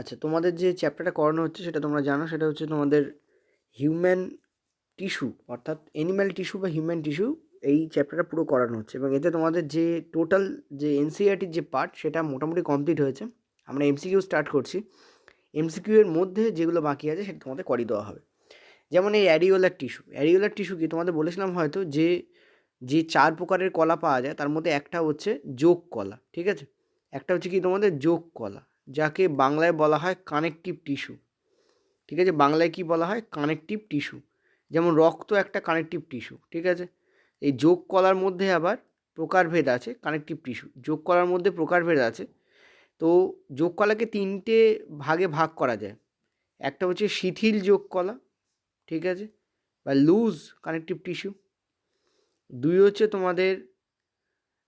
আচ্ছা তোমাদের যে চ্যাপ্টারটা করানো হচ্ছে সেটা তোমরা জানো, সেটা হচ্ছে তোমাদের হিউম্যান টিস্যু অর্থাৎ অ্যানিম্যাল টিস্যু বা হিউম্যান টিস্যু এই চ্যাপ্টারটা পুরো করানো হচ্ছে এবং এতে তোমাদের যে টোটাল যে এনসিআরটির যে পার্ট সেটা মোটামুটি কমপ্লিট হয়েছে। আমরা এমসিকিউ স্টার্ট করছি। এমসিকিউ এর মধ্যে যেগুলো বাকি আছে সেটা তোমাদের করিয়ে দেওয়া হবে। যেমন এই অ্যারিওলার টিস্যু অ্যারিওলার টিস্যু কি তোমাদের বলেছিলাম হয়তো যে যে চার প্রকারের কলা পাওয়া যায়, তার মধ্যে একটা হচ্ছে যোগ কলা, ঠিক আছে? একটা হচ্ছে কি তোমাদের যোগ কলা যাকে বাংলায় বলা হয় কানেকটিভ টিস্যু ঠিক আছে? বাংলায় কি বলা হয়? কানেকটিভ টিস্যু যেমন রক্ত একটা কানেকটিভ টিস্যু ঠিক আছে? এই যোগ কলার মধ্যে আবার প্রকারভেদ আছে কানেকটিভ টিস্যু যোগ কলার মধ্যে প্রকারভেদ আছে। তো যোগ কলাকে তিনটে ভাগে ভাগ করা যায়। একটা হচ্ছে শিথিল যোগ কলা, ঠিক আছে? বা লুজ কানেকটিভ টিস্যু দুই হচ্ছে তোমাদের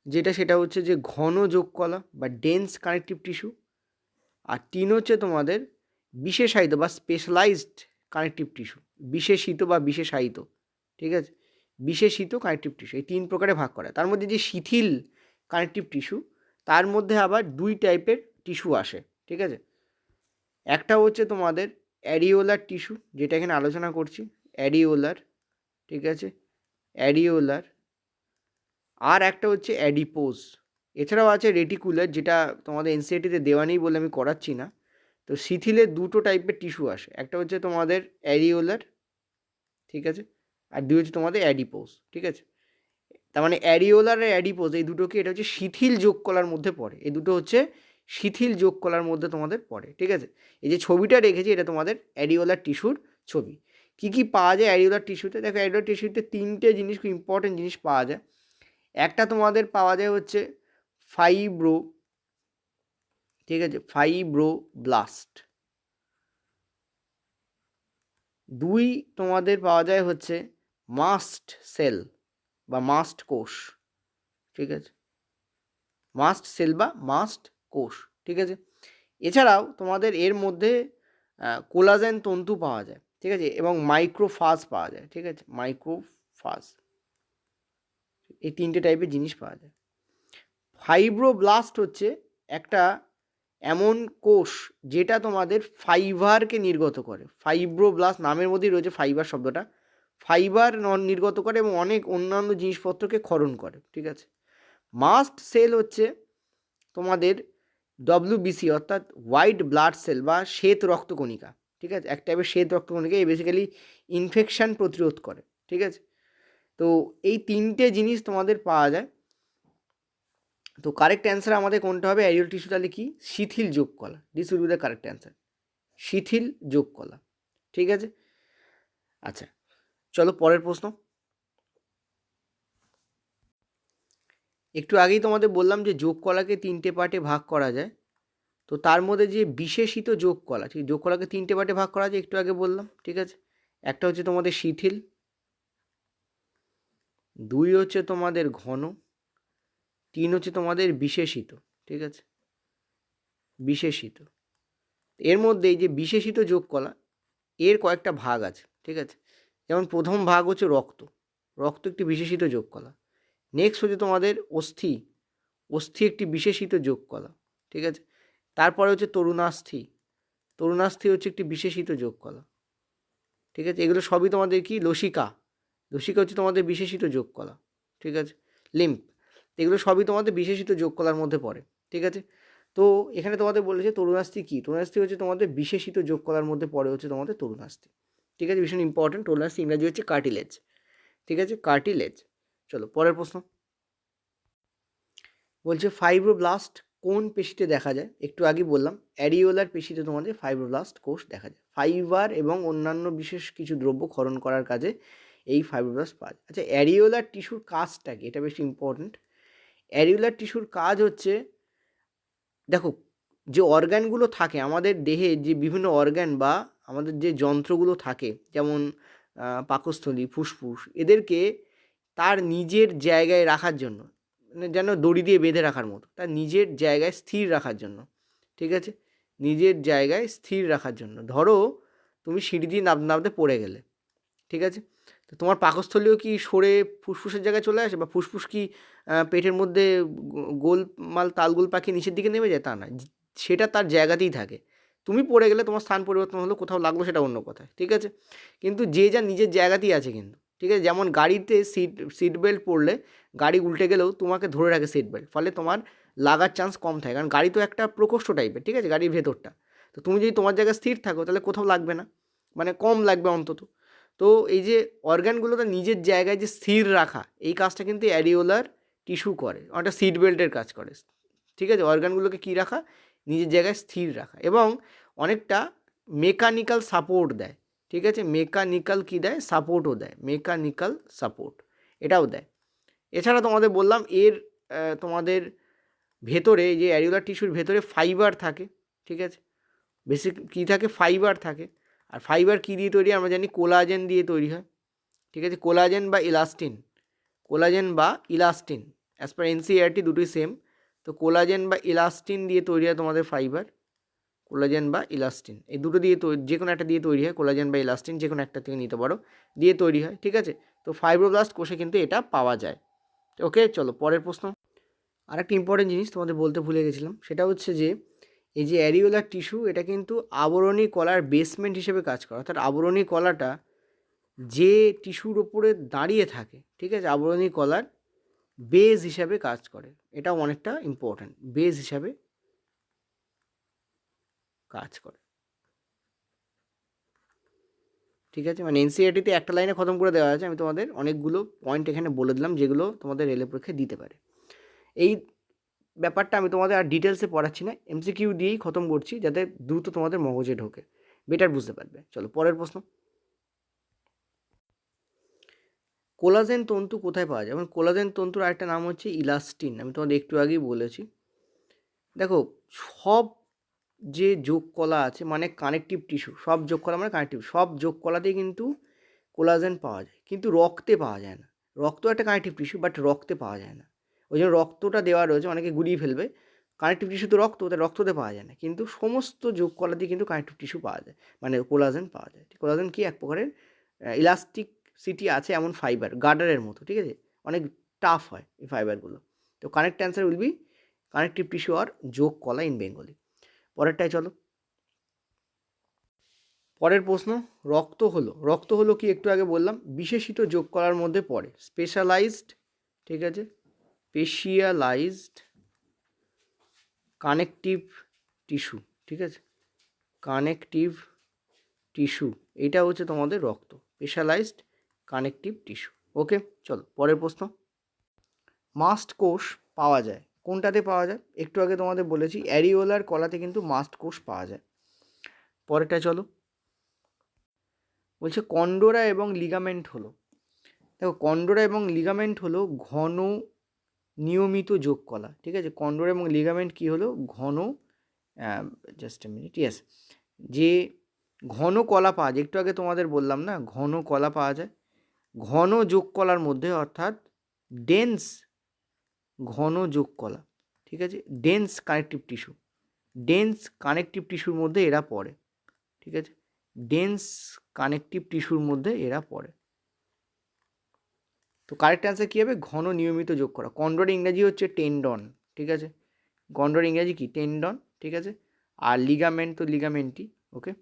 যেটা, সেটা হচ্ছে যে ঘন যোগ কলা বা ডেন্স কানেকটিভ টিস্যু আর তিন হচ্ছে তোমাদের বিশেষায়িত বা স্পেশালাইজড কানেকটিভ টিস্যু বিশেষিত বা বিশেষায়িত, ঠিক আছে? বিশেষিত কানেকটিভ টিস্যু এই তিন প্রকারে ভাগ করা। তার মধ্যে যে শিথিল কানেকটিভ টিস্যু তার মধ্যে আবার দুই টাইপের টিস্যু আসে, ঠিক আছে? একটা হচ্ছে তোমাদের অ্যারিওলার টিস্যু যেটা এখানে আলোচনা করছি অ্যারিওলার ঠিক আছে? অ্যারিওলার আর একটা হচ্ছে অ্যাডিপোজ এছাড়াও আছে রেটিকুলার যেটা তোমাদের এনসিআরটিতে দেওয়া নেই বলে আমি করাচ্ছি না। তো শিথিলে দুটো টাইপের টিস্যু আসে, একটা হচ্ছে তোমাদের অ্যারিওলার ঠিক আছে? আর দুই হচ্ছে তোমাদের অ্যাডিপোজ ঠিক আছে? তার মানে অ্যারিওলার আর অ্যাডিপোজ এই দুটোকে এটা হচ্ছে শিথিল যোগ কলার মধ্যে পড়ে, এই দুটো হচ্ছে শিথিল যোগ কলার মধ্যে তোমাদের পড়ে, ঠিক আছে? এই যে ছবিটা রেখেছি, এটা তোমাদের অ্যারিওলার টিস্যুর ছবি। কী কী পাওয়া যায় অ্যারিওলার টিস্যুতে দেখো অ্যারিওলার টিস্যুতে তিনটে জিনিস, খুব ইম্পর্টেন্ট জিনিস পাওয়া যায়। একটা তোমাদের পাওয়া যায় হচ্ছে ফাইব্রো, ঠিক আছে ফাইব্রো ব্লাস্ট দুই তোমাদের পাওয়া যায় হচ্ছে মাস্ট সেল বা মাস্ট কোষ, ঠিক আছে? মাস্ট সেল বা মাস্ট কোষ, ঠিক আছে? এছাড়াও তোমাদের এর মধ্যে কোলাজেন তন্তু পাওয়া যায়, ঠিক আছে? এবং মাইক্রোফাজ পাওয়া যায়, ঠিক আছে? মাইক্রোফাজ। এই তিনটে টাইপের জিনিস পাওয়া যায়। ফাইব্রোব্লাস্ট হচ্ছে একটা এমন কোষ যেটা তোমাদের ফাইবারকে নির্গত করে। ফাইব্রোব্লাস্ট নামের মধ্যেই রয়েছে ফাইবার শব্দটা। ফাইবার নির্গত করে এবং অনেক অন্যান্য জিনিসপত্রকে ক্ষরণ করে, ঠিক আছে? মাস্ট সেল হচ্ছে তোমাদের ডব্লিউবিসি অর্থাৎ হোয়াইট ব্লাড সেল বা শ্বেত রক্তকণিকা, ঠিক আছে? এক টাইপের শ্বেত রক্তকণিকা এই বেসিক্যালি ইনফেকশান প্রতিরোধ করে, ঠিক আছে? তো এই তিনটে জিনিস তোমাদের পাওয়া যায়। তো কারেক্ট অ্যান্সার আমাদের কোনটা হবে? অ্যারিয়াল টিস্যু তাহলে কি? শিথিল যোগ কলা this will be the correct answer শিথিল যোগ কলা ঠিক আছে? আচ্ছা চলো পরের প্রশ্ন। একটু আগেই তোমাদের বললাম যে যোগ কলাকে তিনটে পার্টে ভাগ করা যায়। তো তার মধ্যে যে বিশেষিত যোগ কলা ঠিক যোগ কলাকে তিনটে পার্টে ভাগ করা যায়, একটু আগে বললাম, ঠিক আছে? একটা হচ্ছে তোমাদের শিথিল, দুই হচ্ছে তোমাদের ঘন তিন হচ্ছে তোমাদের বিশেষিত, ঠিক আছে? বিশেষিত। এর মধ্যে এই যে বিশেষিত যোগ কলা এর কয়েকটা ভাগ আছে, ঠিক আছে? যেমন প্রথম ভাগ হচ্ছে রক্ত রক্ত একটি বিশেষিত যোগ কলা নেক্সট হচ্ছে তোমাদের অস্থি অস্থি একটি বিশেষিত যোগ কলা ঠিক আছে? তারপরে হচ্ছে তরুণাস্থি তরুণাস্থি হচ্ছে একটি বিশেষিত যোগ কলা ঠিক আছে? এগুলো সবই তোমাদের কি? লসিকা লসিকা হচ্ছে তোমাদের বিশেষিত যোগ কলা ঠিক আছে? লিম্প এগুলো সবই তোমাদের বিশেষিত যোগকলার মধ্যে পড়ে, ঠিক আছে? তো এখানে তোমাদের বলেছে তরুণাস্থি কী? তরুণাস্থি হচ্ছে তোমাদের বিশেষিত যোগকলার মধ্যে পড়ে হচ্ছে তোমাদের তরুণাস্থি, ঠিক আছে? ভীষণ ইম্পর্টেন্ট তরুণাস্থি, ইংরাজি হচ্ছে কার্টিলেজ ঠিক আছে? কার্টিলেজ চলো পরের প্রশ্ন। বলছে ফাইব্রোব্লাস্ট কোন পেশিতে দেখা যায়? একটু আগে বললাম অ্যারিওলার পেশিতে তোমাদের ফাইব্রোব্লাস্ট কোষ দেখা যায়। ফাইবার এবং অন্যান্য বিশেষ কিছু দ্রব্য ক্ষরণ করার কাজে এই ফাইব্রোব্লাস্ট পাওয়া যায়। আচ্ছা অ্যারিওলার টিস্যুর কাজটা কি? এটা বেশি ইম্পর্ট্যান্ট অ্যারিওলার টিস্যুর কাজ হচ্ছে, দেখো, যে অর্গ্যানগুলো থাকে, আমাদের দেহে যে বিভিন্ন অর্গ্যান বা আমাদের যে যন্ত্রগুলো থাকে, যেমন পাকস্থলী, ফুসফুস, এদেরকে তার নিজের জায়গায় রাখার জন্য মানে যেন দড়ি দিয়ে বেঁধে রাখার মতো, তার নিজের জায়গায় স্থির রাখার জন্য, ঠিক আছে? নিজের জায়গায় স্থির রাখার জন্য। ধরো, তুমি সিঁড়ি দিয়ে নাব নামতে পড়ে গেলে, ঠিক আছে? তো তোমার পাকস্থলীও কি সরে ফুসফুসের জায়গায় চলে আসে? বা ফুসফুস কি পেটের মধ্যে গোল মাল তালগোল পাখি নিচের দিকে নেমে যায়? তা না সেটা তার জায়গাতেই থাকে। তুমি পড়ে গেলে তোমার স্থান পরিবর্তন হলো, কোথাও লাগল সেটা অন্য কথা ঠিক আছে? কিন্তু যে যা নিজের জায়গাতেই আছে কিন্তু, ঠিক আছে? যেমন গাড়িতে সিট সিট বেল্ট পরলে গাড়ি উল্টে গেলেও তোমাকে ধরে রাখে সিট বেল্ট, ফলে তোমার লাগার চান্স কম থাকে। কারণ গাড়ি তো একটা প্রকোষ্ঠ টাইপের ঠিক আছে? গাড়ির ভেতরটা। তো তুমি যদি তোমার জায়গায় স্থির থাকো, তাহলে কোথাও লাগবে না। মানে কম লাগবে অন্তত। তো এই যে অর্গানগুলো তার নিজের জায়গায় যে স্থির রাখা, এই কাজটা কিন্তু অ্যারিওলার টিস্যু করে অনেকটা সিট বেল্টের কাজ করে। ঠিক আছে? অর্গানগুলোকে কী রাখা? নিজের জায়গায় স্থির রাখা এবং অনেকটা মেকানিক্যাল সাপোর্ট দেয়। ঠিক আছে? মেকানিক্যাল কী দেয়? সাপোর্টও দেয়। মেকানিক্যাল সাপোর্ট এটাও দেয়। এছাড়া তোমাদের বললাম এর তোমাদের ভেতরে যে অ্যারিওলার টিস্যুর ভেতরে ফাইবার থাকে। ঠিক আছে? বেশি কী থাকে? ফাইবার থাকে। আর ফাইবার কী দিয়ে তৈরি? আমরা জানি কোলাজেন দিয়ে তৈরি হয়। ঠিক আছে? কোলাজেন বা ইলাস্টিন কোলাজেন বা ইলাস্টিন অ্যাজ পার এনসিআরটি দুটোই সেম তো কোলাজেন বা ইলাস্টিন দিয়ে তৈরি হয় তোমাদের ফাইবার কোলাজেন বা ইলাস্টিন এই দুটো দিয়ে যে কোনো একটা দিয়ে তৈরি হয় কোলাজেন বা ইলাস্টিন যে কোনো একটা থেকে নিতে পারো, দিয়ে তৈরি হয়। ঠিক আছে? তো ফাইব্রোব্লাস্ট কোষে কিন্তু এটা পাওয়া যায়। ওকে চলো, পরের প্রশ্ন। আর একটা ইম্পর্টেন্ট জিনিস তোমাদের বলতে ভুলে গেছিলাম। সেটা হচ্ছে যে এই যে অ্যারিওলার টিস্যু, এটা কিন্তু আবরণী কলার বেসমেন্ট হিসেবে কাজ করে। অর্থাৎ আবরণী কলাটা যে টিস্যুর ওপরে দাঁড়িয়ে থাকে, ঠিক আছে, আবরণী কলার বেজ হিসাবে কাজ করে। এটাও অনেকটা ইম্পর্ট্যান্ট বেজ হিসাবে কাজ করে। ঠিক আছে মানে এনসিআরটিতে একটা লাইনে খতম করে দেওয়া আছে। আমি তোমাদের অনেকগুলো পয়েন্ট এখানে বলে দিলাম, যেগুলো তোমাদের রেলের পরীক্ষায় দিতে পারে। এই ব্যাপারটা আমি তোমাদের আর ডিটেলসে পড়াচ্ছি না এমসিকিউ দিয়েই খতম করছি যাতে দ্রুত তোমাদের মগজে ঢোকে। বেটার বুঝতে পারবে। চলো, পরের প্রশ্ন। কোলাজেন তন্তু কোথায় পাওয়া যায়? এবং কোলাজেন তন্তুর আরেকটা নাম হচ্ছে ইলাস্টিন আমি তোমাদের একটু আগেই বলেছি। দেখো, সব যে যোগ কলা আছে মানে কানেকটিভ টিস্যু সব যোগ কলা মানে কানেকটিভ সব যোগ কলাতেই কিন্তু কোলাজেন পাওয়া যায়। কিন্তু রক্তে পাওয়া যায় না। রক্ত একটা কানেকটিভ টিস্যু বাট রক্তে পাওয়া যায় না। ওই জন্য রক্তটা দেওয়া রয়েছে, অনেকে গুলিয়ে ফেলবে। কানেকটিভ টিস্যু তো রক্ত, ওদের রক্ততে পাওয়া যায় না। কিন্তু সমস্ত যোগ কলা দিয়ে কিন্তু কানেকটিভ টিস্যু পাওয়া যায়। মানে কোলাজেন পাওয়া যায়। কোলাজেন কি এক প্রকারের? ইলাস্টিক সিটি আছে এমন ফাইবার গার্ডারের মতো, ঠিক আছে? অনেক টাফ হয় এই ফাইবারগুলো তো correct answer will be connective tissue আর যোগ কলা ইন বেঙ্গলি পরেরটাই চলো। পরের প্রশ্ন, রক্ত হলো রক্ত হলো কি একটু আগে বললাম, বিশেষিত যোগ কলার মধ্যে পড়ে স্পেশালাইজড ঠিক আছে? স্পেশিয়ালাইজড কানেকটিভ টিস্যু ঠিক আছে? কানেকটিভ টিস্যু এটা হচ্ছে তোমাদের রক্ত স্পেশালাইজড কানেকটিভ টিস্যু ওকে চলো, পরের প্রশ্ন। মাস্ট কোষ পাওয়া যায়, কোনটাতে পাওয়া যায়? একটু আগে তোমাদের বলেছি, অ্যারিওলার কলাতে কিন্তু মাস্ট কোষ পাওয়া যায়। পরেরটা চলো। বলছে কন্ডোরা এবং লিগামেন্ট হলো। দেখো, কন্ডোরা এবং লিগামেন্ট হলো ঘন নিয়মিত যোগ কলা ঠিক আছে? কন্ডোরা এবং লিগামেন্ট কী হলো? ঘন জাস্ট মিনিট ইয়েস যে ঘন কলা পাওয়া যায়, একটু আগে তোমাদের বললাম না, ঘন কলা পাওয়া যায়। ঘন যোগ কলার মধ্যে অর্থাৎ ডেন্স ঘন যোগ কলা ঠিক আছে? Dense connective tissue dense connective টিস্যুর মধ্যে এরা পড়ে, ঠিক আছে? ডেন্স কানেকটিভ টিস্যুর মধ্যে এরা পড়ে। তো কারেক্ট অ্যান্সার কী হবে? ঘন নিয়মিত যোগ করা। কন্ডোর ইংরাজি হচ্ছে টেন্ডন ঠিক আছে? কন্ডোর ইংরাজি কি? টেন্ডন ঠিক আছে? আর লিগামেন্ট তো লিগামেন্টই ওকে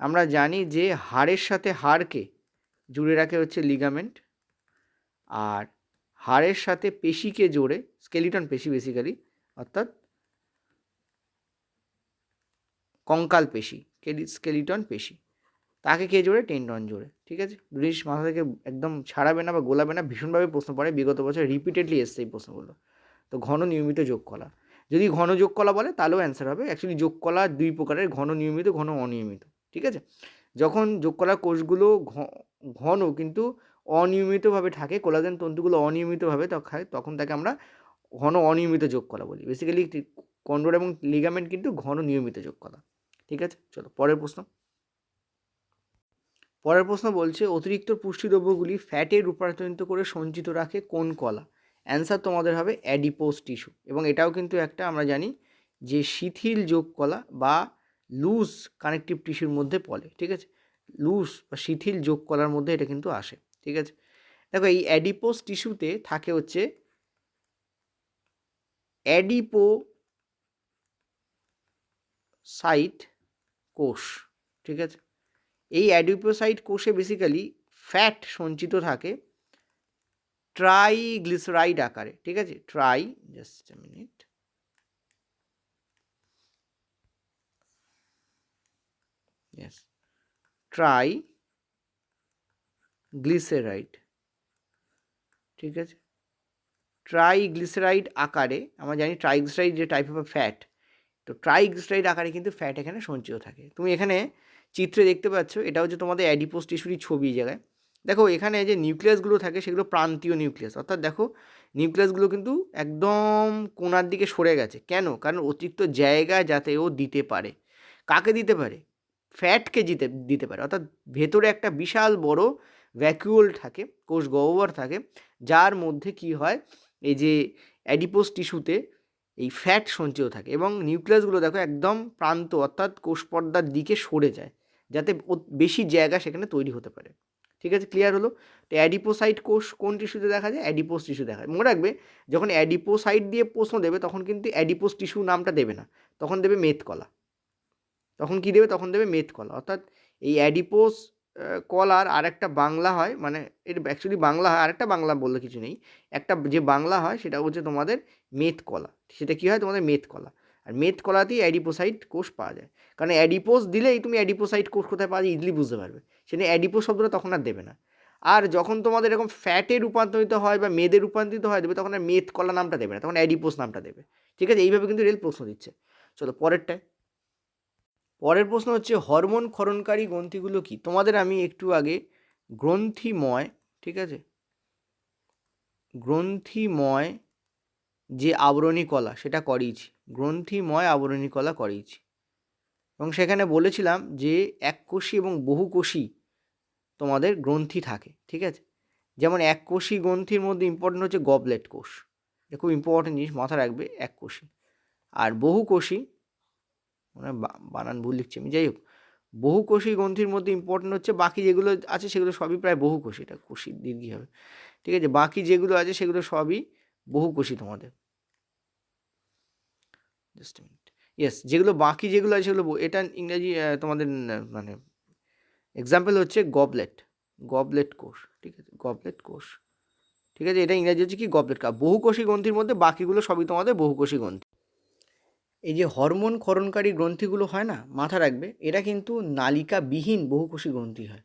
আমরা জানি যে হাড়ের সাথে হাড়কে জুড়ে রাখে হচ্ছে লিগামেন্ট আর হাড়ের সাথে পেশিকে জোড়ে স্কেলিটন পেশি বেসিক্যালি অর্থাৎ কঙ্কাল পেশি স্কেলিটন পেশি। তাকে কে জোড়ে টেন্ডন জোরে, ঠিক আছে? জিনিস মাথা থেকে একদম ছাড়াবে না বা গোলাবে না, ভীষণভাবে প্রশ্ন পড়ে, বিগত বছর রিপিটেডলি এসছে এই প্রশ্নগুলো। তো ঘন নিয়মিত যোগ কলা যদি ঘন যোগ কলা বলে, তাহলেও অ্যান্সার হবে। অ্যাকচুয়ালি যোগ কলা দুই প্রকারের, ঘন নিয়মিত, ঘন অনিয়মিত, ঠিক আছে? যখন যোগ কলা কোষগুলো ঘন কিন্তু অনিয়মিতভাবে থাকে, কোলাজেন তন্তুগুলো অনিয়মিতভাবে খায়, তখন তাকে আমরা ঘন অনিয়মিত যোগ কলা বলি বেসিক্যালি কন্ডোর এবং লিগামেন্ট কিন্তু ঘন নিয়মিত যোগ কলা ঠিক আছে? চলো, পরের প্রশ্ন। পরের প্রশ্ন বলছে, অতিরিক্ত পুষ্টিদ্রব্যগুলি ফ্যাটে রূপান্তরিত করে সঞ্চিত রাখে কোন কলা? অ্যান্সার তোমাদের হবে অ্যাডিপোজ টিস্যু এবং এটাও কিন্তু একটা আমরা জানি যে শিথিল যোগ কলা বা লুজ কানেকটিভ টিস্যুর মধ্যে পড়ে, ঠিক আছে? লুজ বা শিথিল যোগ কলার মধ্যে এটা কিন্তু আসে, ঠিক আছে? দেখো, এই অ্যাডিপোস টিস্যুতে থাকে হচ্ছে অ্যাডিপো সাইট কোষ, ঠিক আছে? এই অ্যাডিপোসাইট কোষে বেসিক্যালি ফ্যাট সঞ্চিত থাকে ট্রাই ট্রাইগ্লিসারাইড আকারে, ঠিক আছে? Try just minute triglyceride ঠিক আছে? ট্রাইগ্লিসারাইড আকারে, আমরা জানি ট্রাইগ্লিসারাইড যে টাইপ অফ ফ্যাট তো ট্রাইগ্লিসারাইড আকারে কিন্তু ফ্যাট এখানে সঞ্চিত থাকে। তুমি এখানে চিত্রে দেখতে পাচ্ছ এটা হচ্ছে তোমাদের অ্যাডিপোস টিস্যুরই ছবি জায়গায়। দেখো, এখানে যে নিউক্লিয়াসগুলো থাকে, সেগুলো প্রান্তীয় নিউক্লিয়াস। অর্থাৎ দেখো, নিউক্লিয়াসগুলো কিন্তু একদম কোনার দিকে সরে গেছে। কেন? কারণ অতিরিক্ত জায়গা যাতে ও দিতে পারে। কাকে দিতে পারে? ফ্যাটকে জিতে, দিতে পারে। অর্থাৎ ভেতরে একটা বিশাল বড় ভ্যাকুয়াল থাকে, কোষ গহ্বর থাকে, যার মধ্যে কি হয়? এই যে অ্যাডিপোস টিস্যুতে এই ফ্যাট সঞ্চিত থাকে এবং নিউক্লিয়াসগুলো দেখো একদম প্রান্ত, অর্থাৎ কোষ পর্দার দিকে সরে যায়। যাতে বেশি জায়গা সেখানে তৈরি হতে পারে। ঠিক আছে? ক্লিয়ার হলো? তো অ্যাডিপোসাইট কোষ কোন টিস্যুতে দেখা যায়? অ্যাডিপোস টিস্যু দেখা যায়। মনে রাখবে, যখন অ্যাডিপোসাইট দিয়ে প্রশ্ন দেবে, তখন কিন্তু অ্যাডিপোস টিস্যু নামটা দেবে না। তখন দেবে মেদকলা তখন কী দেবে? তখন দেবে মেদকলা অর্থাৎ এই অ্যাডিপোস কলার আরেকটা বাংলা হয় মানে এটা অ্যাকচুয়ালি বাংলা হয়, আরেকটা বাংলা বললে কিছু নেই। একটা যে বাংলা হয়, সেটা হচ্ছে তোমাদের মেদ কলা সেটা কী হয়? তোমাদের মেদ কলা আর মেদ কলাতেই অ্যাডিপোসাইট কোষ পাওয়া যায়। কারণ অ্যাডিপোস দিলেই তুমি অ্যাডিপোসাইট কোষ কোথায় পাওয়া যায় ইজিলি বুঝতে পারবে। সেটা অ্যাডিপোস শব্দটা তখন আর দেবে না। আর যখন তোমাদের এরকম ফ্যাটে রূপান্তরিত হয় বা মেদে রূপান্তরিত হয় দেবে, তখন আর মেদ কলা নামটা দেবে না, তখন অ্যাডিপোস নামটা দেবে। ঠিক আছে? এইভাবে কিন্তু রেল প্রশ্ন দিচ্ছে। চলো পরেরটায় পরের প্রশ্ন হচ্ছে, হরমোন ক্ষরণকারী গ্রন্থিগুলো কি? তোমাদের আমি একটু আগে গ্রন্থিময়, ঠিক আছে? গ্রন্থিময় যে আবরণী কলা, সেটা করিয়েছি। গ্রন্থিময় আবরণী কলা করিয়েছি। এবং সেখানে বলেছিলাম যে এককোষী এবং বহুকোষী তোমাদের গ্রন্থি থাকে, ঠিক আছে? যেমন এক এককোষী গ্রন্থির মধ্যে ইম্পর্টেন্ট হচ্ছে গবলেট কোষ। এটা খুব ইম্পর্টেন্ট জিনিস, মাথা রাখবে এক এককোষী আর বহুকোষী মানে বানান ভুল লিখছি আমি, যাই হোক বহুকোষী গ্রন্থির মধ্যে ইম্পর্টেন্ট হচ্ছে বাকি যেগুলো আছে সেগুলো সবই প্রায় বহুকোষী এটা কোষী দীর্ঘই হবে ঠিক আছে? বাকি যেগুলো আছে সেগুলো সবই বহুকোষী তোমাদের। জাস্ট মিনিট ইয়েস যেগুলো বাকি যেগুলো আছে সেগুলো এটা ইংরাজি তোমাদের মানে এক্সাম্পল হচ্ছে গবলেট গবলেট কোষ, ঠিক আছে? গবলেট কোষ, ঠিক আছে? এটা ইংরাজি হচ্ছে কি? গবলেট কা বহুকোষী গ্রন্থির মধ্যে বাকিগুলো সবই তোমাদের বহুকোষী গ্রন্থি। এই যে হরমোন ক্ষরণকারী গ্রন্থিগুলো হয় না, মাথা রাখবে, এটা কিন্তু নালিকাবিহীন বহুকোষী গ্রন্থি হয়।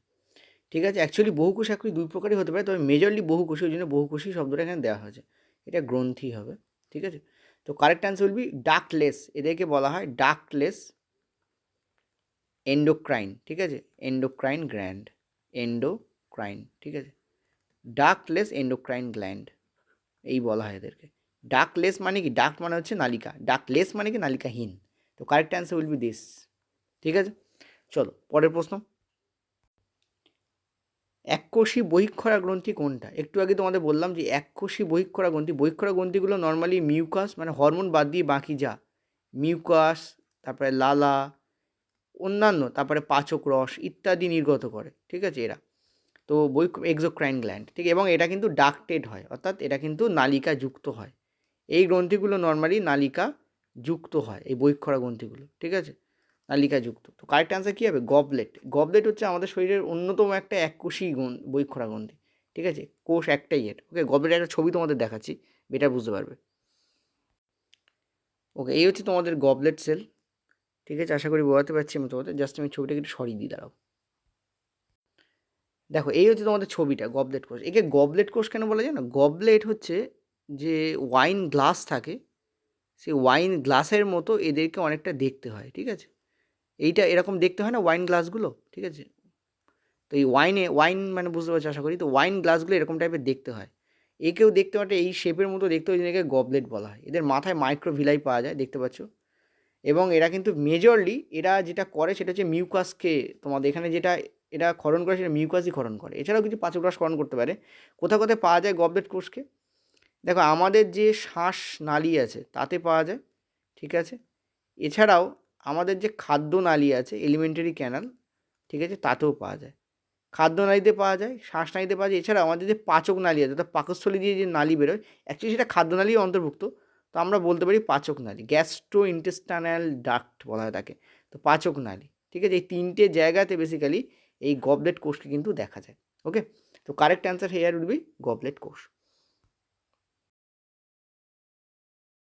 ঠিক আছে? অ্যাকচুয়ালি বহুকোষ অ্যাকচুয়ালি দুই প্রকারই হতে পারে, তবে মেজরলি বহুকোষী ওই জন্য বহুকোষী শব্দটা এখানে দেওয়া হয়েছে। এটা গ্রন্থি হবে, ঠিক আছে? তো correct answer will be ductless এদেরকে বলা হয় ডাকলেস এন্ডোক্রাইন ঠিক আছে? এন্ডোক্রাইন গ্র্যান্ড এন্ডোক্রাইন ঠিক আছে? ডাকলেস এন্ডোক্রাইন গ্ল্যান্ড এই বলা হয় এদেরকে। ডাকলেস মানে কি? ডাক মানে হচ্ছে নালিকা। ডাকলেস মানে কি? নালিকাহীন। তো correct answer will be this ঠিক আছে? চলো, পরের প্রশ্ন। এককোষী বহিক্ষরা গ্রন্থি কোনটা? একটু আগে তোমাদের বললাম যে এককোষী বহিক্ষরা গ্রন্থি, বহিক্ষরা গ্রন্থিগুলো নর্মালি মিউকাস মানে হরমোন বাদ দিয়ে বাকি যা। মিউকাস তারপরে লালা, অন্যান্য, তারপরে পাচক রস ইত্যাদি নির্গত করে, ঠিক আছে এরা। তো বই এক্সোক্রাইন গ্ল্যান্ড ঠিক, এবং এটা কিন্তু ডাকটেড হয়, অর্থাৎ এটা কিন্তু নালিকা যুক্ত হয়। এই গ্রন্থিগুলো নর্মালি নালিকা যুক্ত হয়, এই বৈক্ষরা গ্রন্থিগুলো, ঠিক আছে? নালিকা যুক্ত তো কারেক্ট অ্যান্সার কী হবে? গবলেট গবলেট হচ্ছে আমাদের শরীরের অন্যতম একটা এককোষী বৈক্ষরা গ্রন্থি ঠিক আছে? কোষ একটাই এর। ওকে গবলেটের একটা ছবি তোমাদের দেখাচ্ছি বেটার বুঝতে পারবে। ওকে এই হচ্ছে তোমাদের গবলেট সেল ঠিক আছে? আশা করি বোঝাতে পারছি আমি তোমাদের। জাস্ট আমি ছবিটাকে একটু সরিয়ে দিই, দাঁড়াও। দেখো, এই হচ্ছে তোমাদের ছবিটা গবলেট কোষ। একে গবলেট কোষ কেন বলা যায় না? গবলেট হচ্ছে যে ওয়াইন গ্লাস থাকে, সেই ওয়াইন গ্লাসের মতো এদেরকে অনেকটা দেখতে হয়, ঠিক আছে? এইটা এরকম দেখতে হয় না ওয়াইন গ্লাসগুলো ঠিক আছে? তো এই ওয়াইনে ওয়াইন মানে বুঝতে পারছি আশা করি? তো ওয়াইন গ্লাসগুলো এরকম টাইপের দেখতে হয়। একেও দেখতে পারে এই শেপের মতো দেখতে হয় একে গবলেট বলা হয়। এদের মাথায় মাইক্রোভিলাই পাওয়া যায়, দেখতে পাচ্ছ? এবং এরা কিন্তু মেজরলি এরা যেটা করে সেটা হচ্ছে মিউকাসকে তোমাদের এখানে যেটা এটা খরণ করে সেটা মিউকাসই খরণ করে। এছাড়াও কিছু পাঁচগ্রাস খরণ করতে পারে। কোথাও কোথায় পাওয়া যায় গবলেট কোষকে? দেখো, আমাদের যে শ্বাস নালী আছে, তাতে পাওয়া যায়, ঠিক আছে? এছাড়াও আমাদের যে খাদ্য নালী আছে এলিমেন্টারি ক্যানাল ঠিক আছে, তাতেও পাওয়া যায়। খাদ্য নালীতে পাওয়া যায় শ্বাস নালীতে পাওয়া যায়, এছাড়া আমাদের যে পাচক নালী আছে, অর্থাৎ পাকস্থলী দিয়ে যে নালী বেরোয় অ্যাকচুয়ালি সেটা খাদ্য নালী অন্তর্ভুক্ত। তো আমরা বলতে পারি পাচক নালী গ্যাস্ট্রো ইন্টেস্টাইনাল ডাক্ট বলা হয় তাকে। তো পাচক নালী ঠিক আছে, এই তিনটে জায়গাতে বেসিক্যালি এই গবলেট কোষকে কিন্তু দেখা যায় ওকে তো correct answer here would be goblet কোষ।